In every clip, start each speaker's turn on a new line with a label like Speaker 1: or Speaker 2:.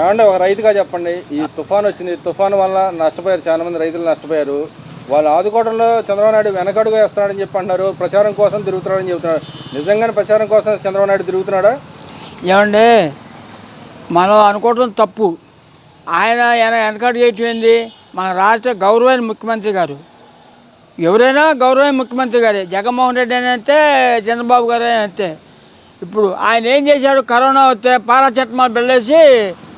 Speaker 1: ఏమంటే ఒక రైతుగా చెప్పండి. ఈ తుఫాన్ వచ్చింది. తుఫాన్ వల్ల నష్టపోయారు చాలా మంది రైతులు నష్టపోయారు. వాళ్ళు ఆదుకోవడంలో చంద్రబాబు నాయుడు వెనకడుగు వేస్తున్నాడని చెప్పి అంటున్నారు. ప్రచారం కోసం తిరుగుతున్నాడని చెబుతున్నాడు నిజంగానే ప్రచారం కోసం చంద్రబాబు నాయుడు తిరుగుతున్నాడా?
Speaker 2: ఏమండి మనం అనుకోవడం తప్పు. ఆయన ఆయన వెనకడు చేయటం ఏంది? మన రాష్ట్ర గౌరవమైన ముఖ్యమంత్రి గారు. ఎవరైనా గౌరవమైన ముఖ్యమంత్రి గారే. జగన్మోహన్ రెడ్డి అని అంతే చంద్రబాబు గారు అని ఇప్పుడు ఆయన ఏం చేశాడు? కరోనా వస్తే పారాసెటమాల్ బిళ్ళేసి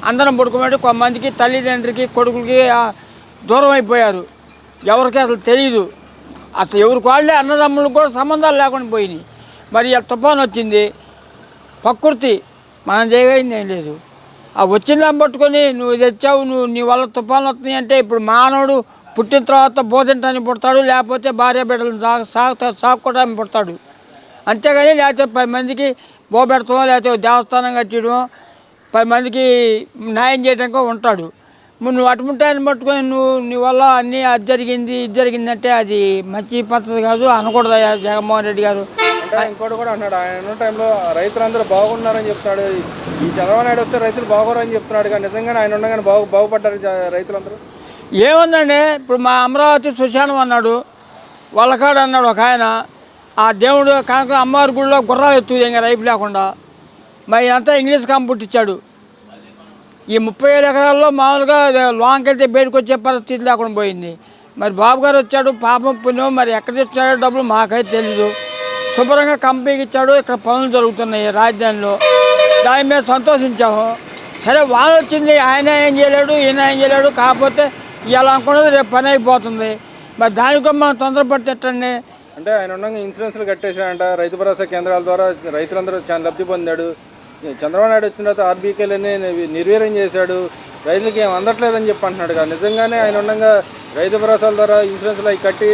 Speaker 2: అందరం పడుకోబెట్టి కొంతమందికి తల్లిదండ్రికి కొడుకులకి దూరం అయిపోయారు. ఎవరికి అసలు తెలియదు అసలు ఎవరికి వాళ్ళే అన్నదమ్ములకు కూడా సంబంధాలు లేకుండా పోయినాయి. మరి ఆ తుఫాన్ వచ్చింది. ప్రకృతి మనం చేయగలిగింది ఏం లేదు. ఆ వచ్చిన దాన్ని పట్టుకొని నువ్వు తెచ్చావు నువ్వు నీ వల్ల తుఫాన్ వస్తున్నాయి అంటే ఇప్పుడు మానవుడు పుట్టిన తర్వాత బోధించడానికి పుడతాడు లేకపోతే భార్య బిడ్డలు సాగు సాగుకోవడానికి పుడతాడు. అంతేగాని లేకపోతే పది మందికి బోబెడతామో లేకపోతే దేవస్థానం కట్టడమో పది మందికి న్యాయం చేయడానికో ఉంటాడు. నువ్వు అటుముట్టాయని పట్టుకొని నువ్వు నీ వల్ల అన్నీ అది జరిగింది ఇది జరిగిందంటే అది మంచి పద్ధతి కాదు అనకూడదయ్యా జగన్మోహన్ రెడ్డి గారు.
Speaker 1: ఇంకోటి కూడా అన్నాడు ఆయన టైంలో రైతులందరూ బాగున్నారని చెప్తున్నాడు ఈ చంద్రబాబు నాయుడు వస్తే రైతులు బాగోరని చెప్తున్నాడు కానీ నిజంగానే ఆయన ఉండగానే బాగు బాగుపడ్డారు రైతులందరూ.
Speaker 2: ఏముందండి ఇప్పుడు మా అమరావతి సుశానం అన్నాడు వాళ్ళకాడు అన్నాడు ఒక ఆయన. ఆ దేవుడు కనక అమ్మవారి గుడిలో గుర్రాలు ఎత్తు ఇంకా రైపు లేకుండా. మరి అంతా ఇంగ్లీష్ కాంపుట్ ఇచ్చాడు ఈ ముప్పై ఏడు ఎకరాల్లో మామూలుగా లాంగ్ వెళ్తే బయటకు వచ్చే పరిస్థితి లేకుండా పోయింది. మరి బాబు గారు వచ్చాడు పాపం పుణ్యం మరి ఎక్కడ ఇచ్చాడో డబ్బులు మాకైతే తెలీదు. శుభ్రంగా కంపెనీకి ఇచ్చాడు ఇక్కడ పనులు జరుగుతున్నాయి రాజధానిలో. దాని మీద సంతోషించాము. సరే వాళ్ళు వచ్చింది ఆయన ఏం చేయలేడు ఈయన ఏం చేయలేడు కాకపోతే ఇలా అనుకున్నది రేపు పని అయిపోతుంది. మరి దానికి కూడా మనం తొందరపడితే ఎట్టండి
Speaker 1: అంటే ఆయన ఉండగా ఇన్సూరెన్స్లు కట్టేశాడంట. రైతు భరోసా కేంద్రాల ద్వారా రైతులందరూ చాలా లబ్ధి పొందాడు. చంద్రబాబు నాయుడు వచ్చిన తర్వాత ఆర్బీకేలని నిర్వీర్యం చేశాడు. రైతులకి ఏం అందట్లేదని చెప్పి అంటున్నాడు కదా. నిజంగానే ఆయన ఉండగా రైతు భరోసాల ద్వారా ఇన్సూరెన్స్లు అవి కట్టి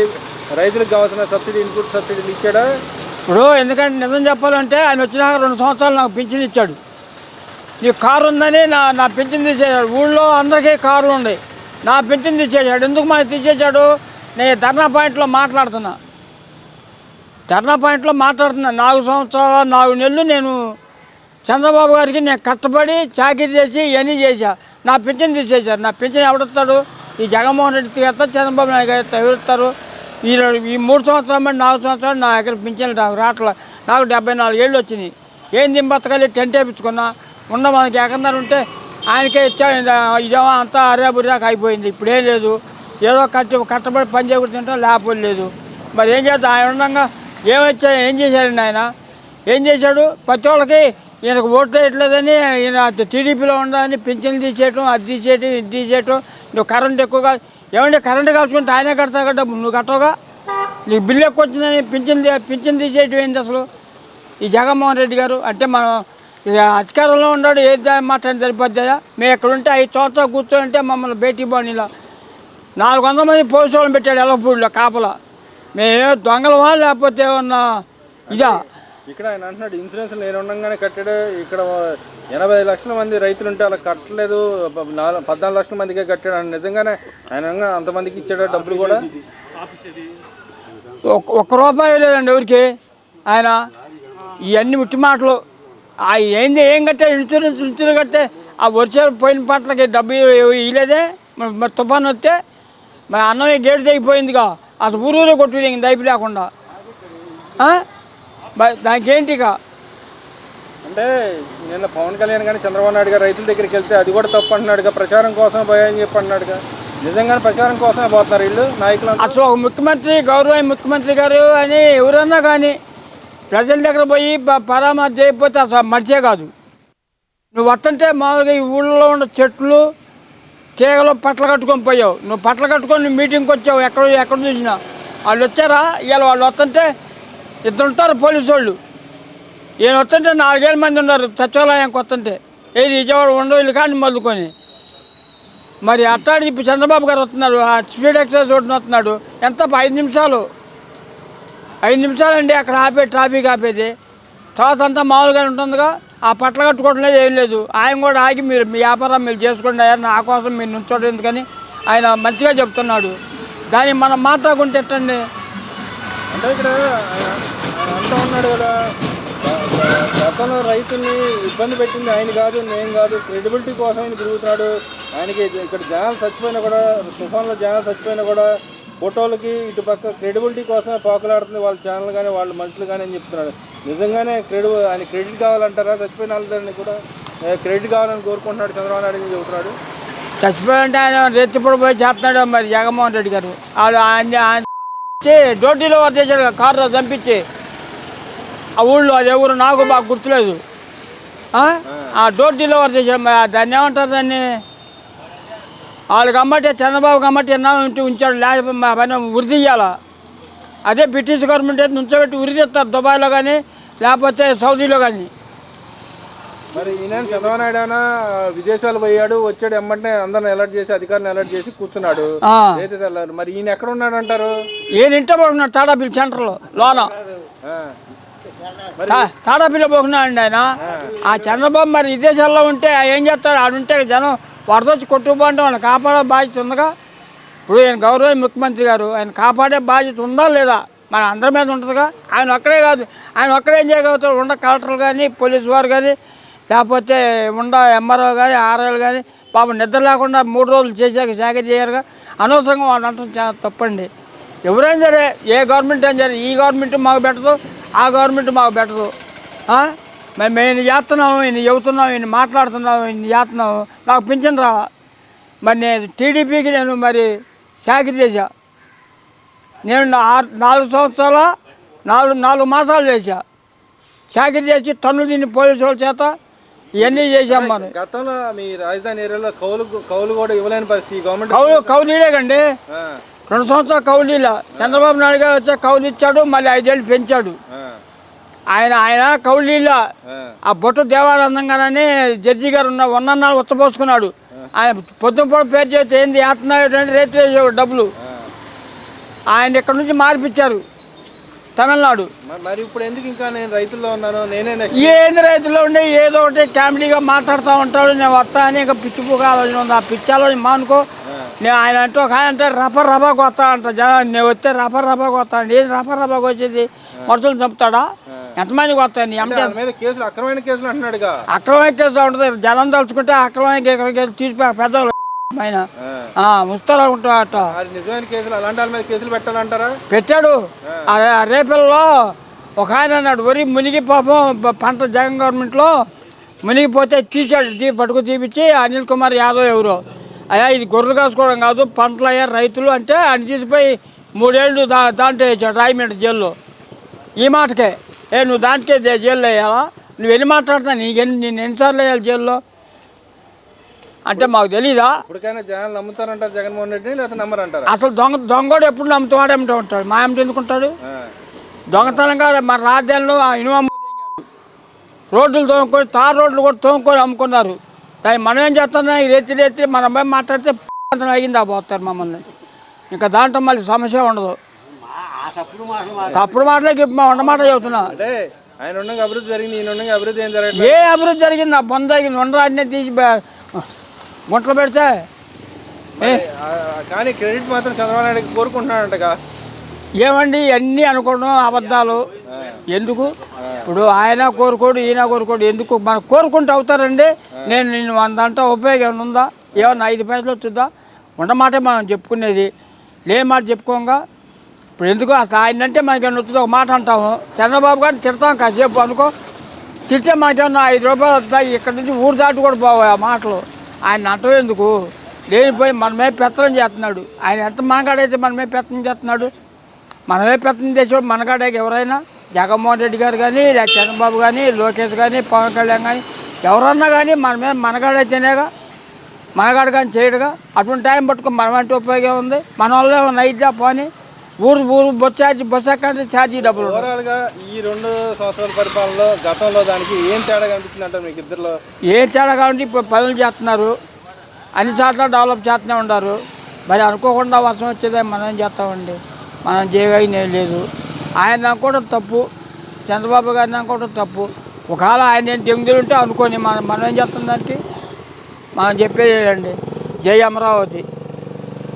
Speaker 1: రైతులకు కావాల్సిన సబ్సిడీ ఇన్పుట్ సబ్సిడీలు ఇచ్చాడా?
Speaker 2: ఇప్పుడు ఎందుకంటే నిజం చెప్పాలంటే ఆయన వచ్చినాక రెండు సంవత్సరాలు నాకు పింఛన్ ఇచ్చాడు. నీ కారు ఉందని నా నా పింఛన్ తీసేశాడు. ఊళ్ళో అందరికీ కారు ఉంది. నా పింఛన్ తీసేశాడు. ఎందుకు మనకి తీసేశాడు? నేను ధర్నా పాయింట్లో మాట్లాడుతున్నా. ధర్నా పాయింట్లో మాట్లాడుతున్నా. నాలుగు సంవత్సరాల నాలుగు నెలలు నేను చంద్రబాబు గారికి నేను కష్టపడి చాకరీ చేసి ఇవన్నీ చేశా. నా పింఛన్ తీసేశారు. నా పింఛన్ ఎవడొస్తాడు? ఈ జగన్మోహన్ రెడ్డి తీస్తారు చంద్రబాబు నాయుడు గారు ఎవరుస్తారు? ఈ ఈ మూడు సంవత్సరాలు మరి నాలుగు సంవత్సరాలు నా దగ్గర పింఛన్లు నాకు రావట్లే. నాకు డెబ్బై నాలుగు ఏళ్ళు వచ్చినాయి. ఏం దింపతకాలి టెంట్ వేయించుకున్నా ఉన్న మనకి ఎక్కడ ఉంటే ఆయనకే ఇచ్చా ఇదేమో అంతా అరేబుర్రాక అయిపోయింది. ఇప్పుడేం లేదు. ఏదో కట్టి కట్టబడి పని చేయకుండా లేకపోతే లేదు. మరి ఏం చేద్దాం? ఆయన ఉండగా ఏమొచ్చా? ఏం చేశాడండి ఆయన ఏం చేశాడు? ప్రతి వాళ్ళకి ఈయనకు ఓట్లు వేయట్లేదని ఈయన టీడీపీలో ఉండాలని పింఛన్లు తీసేయటం అది తీసేయటం ఇది తీసేయటం నువ్వు కరెంట్ ఎక్కువగా ఏమంటే కరెంట్ కాల్చుకుంటే ఆయనే కడతా కదా డబ్బు నువ్వు కట్టవుగా? నీకు బిల్లు ఎక్కువ వచ్చిందని పింఛన్ పింఛన్ తీసేయటం ఏంటి అసలు? ఈ జగన్మోహన్ రెడ్డి గారు అంటే మనం అధికారంలో ఉన్నాడు ఏది మాట్లాడి సరిపోద్దా? మేము ఇక్కడ ఉంటే ఐదు సంవత్సరాలు కూర్చొని ఉంటే మమ్మల్ని భేటీ బాణిలో నాలుగు వందల మంది పోలీసు వాళ్ళని పెట్టాడు ఎల్లపూడిలో కాపలా. మేము దొంగలమా లేకపోతే ఏమన్నా? ఇదా.
Speaker 1: ఇక్కడ ఆయన అంటున్నాడు ఇన్సూరెన్స్ నేను ఉండగానే కట్టాడు. ఇక్కడ ఎనభై లక్షల మంది రైతులు ఉంటే అలా కట్టలేదు. నాలుగు పద్నాలుగు లక్షల మందికే కట్టాడు. అని నిజంగానే ఆయన అంతమందికి ఇచ్చాడు డబ్బులు కూడా?
Speaker 2: ఒక్క- ఒక్క రూపాయి లేదండి ఎవరికి? ఆయన ఇవన్నీ ఉట్టి మాటలు. ఆ ఏంది ఏం కట్టే? ఇన్సూరెన్స్ ఇన్సూరెన్స్ కట్టే. ఆ వచ్చే పోయిన పంటలకి డబ్బు ఇవ్వలేదే మరి మరి తుఫాన్ వస్తే మరి అన్నం గేటు తెగిపోయిందిగా. అసలు ఊరు ఊరే కొట్టు ఇంక దైపు లేకుండా. ఆ? మరి దానికి ఏంటి ఇక
Speaker 1: అంటే నిన్న పవన్ కళ్యాణ్ కానీ చంద్రబాబు నాయుడు గారు రైతుల దగ్గరికి వెళ్తే అది కూడా తప్పు అంటున్నాడుగా ప్రచారం కోసం పోయాయని చెప్పి అంటున్నాడుగా. నిజంగానే ప్రచారం కోసమే పోతున్నారు వీళ్ళు నాయకులు
Speaker 2: అసలు ఒక ముఖ్యమంత్రి గౌరవ ముఖ్యమంత్రి గారు అని ఎవరన్నా కానీ ప్రజల దగ్గర పోయి పరామర్శ చేయకపోతే అసలు మడిచే కాదు. నువ్వు వస్తుంటే మామూలుగా ఈ ఊళ్ళో ఉన్న చెట్లు తీగలు పట్ల కట్టుకొని పోయావు. నువ్వు పట్ల కట్టుకొని మీటింగ్కి వచ్చావు. ఎక్కడ ఎక్కడ చూసినా వాళ్ళు వచ్చారా? ఇవాళ వాళ్ళు వస్తుంటే ఇద్దరు ఉంటారు పోలీసు వాళ్ళు. ఈయన వస్తుంటే నాలుగేళ్ళ మంది ఉన్నారు సచివాలయానికి వస్తుంటే. ఏది విజయవాడ ఉండవు కానీ మొదలుకొని. మరి అట్టాడి ఇప్పుడు చంద్రబాబు గారు వస్తున్నారు. ఆ స్పీడ్ ఎక్సైజ్ రోడ్డున వస్తున్నాడు. ఎంత ఐదు నిమిషాలు. ఐదు నిమిషాలు అండి అక్కడ ఆపే ట్రాఫిక్ ఆపేది. తర్వాత అంతా మామూలుగానే ఉంటుందిగా. ఆ పట్ల కట్టుకోవడం లేదు ఏం లేదు. ఆయన కూడా ఆగి మీరు మీ వ్యాపారం మీరు చేసుకోండి అయ్యా నా కోసం మీరు నుంచోడం ఎందుకని ఆయన మంచిగా చెప్తున్నాడు. దాన్ని మనం మాట్లాడుకుంటే ఎట్టండి?
Speaker 1: అంటే ఇక్కడ అంటూ ఉన్నాడు కదా. గతంలో రైతుల్ని ఇబ్బంది పెట్టింది ఆయన కాదు నేను కాదు. క్రెడిబిలిటీ కోసం ఆయన తిరుగుతున్నాడు. ఆయనకి ఇక్కడ జనాలు చచ్చిపోయినా కూడా తుఫాన్లో జనాలు చచ్చిపోయినా కూడా ఫోటోలకి ఇటు పక్క క్రెడిబిలిటీ కోసమే పాకులాడుతుంది వాళ్ళ ఛానల్ కానీ వాళ్ళ మనుషులు కానీ అని చెప్తున్నాడు నిజంగానే క్రెడి ఆయన క్రెడిట్ కావాలంటారా? చచ్చిపోయిన వాళ్ళని కూడా క్రెడిట్ కావాలని కోరుకుంటున్నాడు చంద్రబాబు నాయుడు అని చెబుతున్నాడు.
Speaker 2: చచ్చిపోయాలంటే ఆయన రెచ్చిపోయి పోయి చేస్తున్నాడు మరి జగన్మోహన్ రెడ్డి గారు. వాళ్ళు ఆయన డ్యూటీలో వర్క్ చేశాడు కారులో చంపించి. ఆ ఊళ్ళో అది ఎవరు నాకు బాగా గుర్తులేదు. ఆ? డ్యూటీలో వర్క్ చేశాడు మరి దాన్ని ఏమంటారు దాన్ని? వాళ్ళు కమ్మటి చంద్రబాబు కమ్మటి ఎన్నాళ్ళు ఉంచి ఉంచాడు లేకపోతే మా పైన ఉరి తీయాలా అదే బ్రిటిష్ గవర్నమెంట్ అయితే నుంచోబెట్టి ఉరి తీస్తారు దుబాయ్లో కానీ లేకపోతే సౌదీలో కానీ.
Speaker 1: మరి ఈయన చంద్రబాబు నాయుడు అయినా విదేశాలు పోయాడు వచ్చాడు ఎమ్మంటే అందరిని అలర్ట్ చేసి అధికారులను అలర్ట్ చేసి కూర్చున్నాడు. మరి ఈయన ఎక్కడ ఉన్నాడు అంటారు
Speaker 2: ఈయన ఇంట్లో పడుకున్నాడు తాడాపిల్లి సెంటర్లో లోన. తాడాపిల్లి పోకున్నాడండి ఆయన. ఆ. చంద్రబాబు మరి విదేశాల్లో ఉంటే ఏం చేస్తాడు? ఆడు ఉంటే జనం వరదొచ్చి కొట్టుకుపోంటే వాళ్ళని కాపాడే బాధ్యత ఉందిగా. ఇప్పుడు ఆయన గౌరవ ముఖ్యమంత్రి గారు ఆయన కాపాడే బాధ్యత ఉందా లేదా మన అందరి మీద ఉంటుందిగా. ఆయన ఒక్కడే కాదు ఆయన ఒక్కడే ఏం చేయగలుగుతారు ఉండ కలెక్టర్లు కానీ పోలీసు వారు కానీ లేకపోతే ఉండ ఎంఆర్ఓ కానీ ఆర్ఐలు కానీ పాపం నిద్ర లేకుండా మూడు రోజులు చేశాక జాగ్రత్త చేయరుగా. అనవసరంగా వాళ్ళు అంటాం చాలా తప్పండి. ఎవరైనా సరే ఏ గవర్నమెంట్ అయినా సరే ఈ గవర్నమెంట్ మాకు పెట్టదు ఆ గవర్నమెంట్ మాకు పెట్టదు మరి మేము చేస్తున్నాము ఇన్ని చెబుతున్నాము ఇన్ని మాట్లాడుతున్నాము ఇన్ని చేస్తున్నాము నాకు పింఛన్ రావా మరి నేను టీడీపీకి నేను మరి చాకరీ చేశా. నేను నాలుగు సంవత్సరాల నాలుగు నాలుగు మాసాలు చేశా. చాకరీ చేసి తన్ను తిని పోలీసు వాళ్ళ చేత ఇవన్నీ చేశాం మరి.
Speaker 1: గతంలో మీ రాజధాని ఏరియాలో కౌలు కౌలు కూడా ఇవ్వలేని పరిస్థితి గవర్నమెంట్
Speaker 2: కౌలు కౌలీలేకండి
Speaker 1: ఆ,
Speaker 2: రెండు సంవత్సరాలు కౌలీల చంద్రబాబు నాయుడు గారు వచ్చే కౌలు ఇచ్చాడు మళ్ళీ ఐదేళ్ళు పెంచాడు. ఆయన ఆయన కౌలీల
Speaker 1: ఆ,
Speaker 2: బొట్టు దేవానందంగానని జడ్జి గారు ఉన్న వందన్నాలు ఉత్తపోసుకున్నాడు. ఆయన పొద్దున పూట పేరు చేస్తే ఏంది వేస్తున్నాడు అంటే రేట్ వేసేవాడు డబ్బులు. ఆయన ఇక్కడ నుంచి మార్పిచ్చారు తమిళనాడు.
Speaker 1: మరి ఇప్పుడు ఎందుకు ఇంకా నేను రైతుల్లో ఉన్నాను నేనే
Speaker 2: ఏంది రైతుల్లో ఉండి ఏదో ఒకటి కామెడీగా మాట్లాడుతూ ఉంటాడు నేను వస్తా అని ఇంకా పిచ్చిపోక ఆలోచన ఉంది. ఆ పిచ్చి ఆలోచన మానుకో. నేను ఆయన అంటే ఒక ఆయన అంటే రప రపాకు వస్తా అంట జనం నేను వస్తే రప రపాకు వస్తా ఏది రప రపాకు వచ్చేది మనుషులు చంపుతాడా? ఎంతమందికి వస్తాయి నీ
Speaker 1: అంటే వాళ్ళ మీద కేసులు అక్రమైన కేసులు
Speaker 2: కేసు ఉంటుంది జనం తలుచుకుంటే అక్రమమైన కేసు తీసిపోయి పెద్దవాళ్ళు పైన.
Speaker 1: ఆ.
Speaker 2: ముస్తారా ఉంటా అట్ట
Speaker 1: అది నిజమైన కేసులు అలాంటి వాళ్ళ మీద కేసులు పెట్టాలంటారా?
Speaker 2: పెట్టాడు. రేపల్లో ఒక ఆయన అన్నాడు వరి మునిగి పాపం పంట జగన్ గవర్నమెంట్లో మునిగిపోతే తీసాడు తీ పట్టుకు తీపిచ్చి అనిల్ కుమార్ యాదవ్ ఎవరో. అయ్యా ఇది గొర్రెలు కాసుకోవడం కాదు పంటలు అయ్యా రైతులు అంటే ఆయన తీసిపోయి మూడేళ్ళు దా దాంట్లో వేసాడు రాయమండ్రి జైల్లో. ఈ మాటకే. ఏ నువ్వు దానికే జైల్లో వేయాలా? నువ్వు ఎన్ని మాట్లాడుతున్నావు నీకు ఎన్ని నేను ఎన్నిసార్లు వేయాలి జైల్లో? అంటే మాకు తెలీదా?
Speaker 1: ఇప్పటికైనా జనాలు నమ్ముతారంటారు జగన్మోహన్ రెడ్డిని లేకపోతే నమ్మరంటారా?
Speaker 2: అసలు దొంగ దొంగడు ఎప్పుడు నమ్ముతాడు? ఏమిటో ఉంటాడు. మా ఏమిటి ఎందుకుంటాడు. దొంగతనంగా మన రాజ్యాల్లో ఆ ఇనుమ రోడ్లు తోముకొని తార్ రోడ్లు కూడా తోముకొని అమ్ముకున్నారు. దాన్ని మనం ఏం చేస్తున్నాం? రెత్తి రెత్తి మన అబ్బాయి మాట్లాడితే అంత అయ్యిందా పోతారు మమ్మల్ని. ఇంకా దాంట్లో మళ్ళీ సమస్య ఉండదు. తప్పుడు మాటలకి మా ఉన్నమాట చెబుతున్నా.
Speaker 1: అంటే ఆయన ఉండగా అభివృద్ధి జరిగింది ఈయన ఉండగా అభివృద్ధి ఏం జరగట్లేదు?
Speaker 2: ఏ అభివృద్ధి జరిగింది? ఆ బొంద తగ్గింది ఉండరాన్ని తీసి గుంటలు పెడితే? ఏ?
Speaker 1: ఆ, కానీ క్రెడిట్ మాత్రం చంద్రబాబు నాయుడు కోరుకుంటున్నాడంటగా.
Speaker 2: ఏమండి అన్నీ అనుకోవడం అబద్ధాలు. ఎందుకు? ఇప్పుడు ఆయన కోరుకోడు ఈయన కోరుకోడు ఎందుకు? మనం కోరుకుంటూ అవుతారండి. నేను నిన్ను వంద అంటే ఉపయోగం ఏమైనా ఉందా? ఏమన్నా ఐదు పైసలు వచ్చుద్దా? ఉండమాటే మనం చెప్పుకునేది. లేని మాట చెప్పుకోగా. ఇప్పుడు ఎందుకు అసలు ఆయన అంటే మనకి ఏమైనా ఒక మాట అంటాము. చంద్రబాబు గారిని తిడతాం కాసేపు అనుకో. తిట్టే మనకేమన్నా ఐదు రూపాయలు వస్తాయి ఇక్కడ నుంచి ఊరు దాటి కూడా పోవు ఆ మాటలు. ఆయన అంటం ఎందుకు? లేనిపోయి మనమే పెత్తనం చేస్తున్నాడు. ఆయన ఎంత మనగాడైతే మనమే పెత్తనం చేస్తున్నాడు. మనమే పెత్తనం చేసేవాడు మనగాడే ఎవరైనా? జగన్మోహన్ రెడ్డి గారు కానీ లేదా చంద్రబాబు కానీ లోకేష్ కానీ పవన్ కళ్యాణ్ కానీ ఎవరన్నా కానీ మనమే మనగాడైతేనేగా మనగాడు కానీ చేయడుగా. అటువంటి టైం పట్టుకుని మనం అంటే ఉపయోగం ఉంది. మన వల్ల నైట్గా పోని. ఊరు ఊరు బొచ్చ ఛార్జీ ఛార్జీ డబ్బులు ఉండవు.
Speaker 1: ఓవరాల్గా ఈ రెండు సంవత్సరాల పరిపాలనలో గతంలో దానికి ఏం తేడా కనిపిస్తుంది అంటారు మీకు ఇద్దరులో?
Speaker 2: ఏ తేడా కాబట్టి ఇప్పుడు పనులు చేస్తున్నారు. అన్ని చోట్ల డెవలప్ చేస్తూనే ఉన్నారు. మరి అనుకోకుండా వర్షం వచ్చేదే మనం చేస్తామండి. మనం చేయగలిగిన లేదు. ఆయన అనుకోవడం తప్పు. చంద్రబాబు గారిని అనుకోవడం తప్పు. ఒకవేళ ఆయన ఏం ఉంటే అనుకోని మనం మనం ఏం చేస్తాం దానికి? మనం చెప్పేది జై అమరావతి.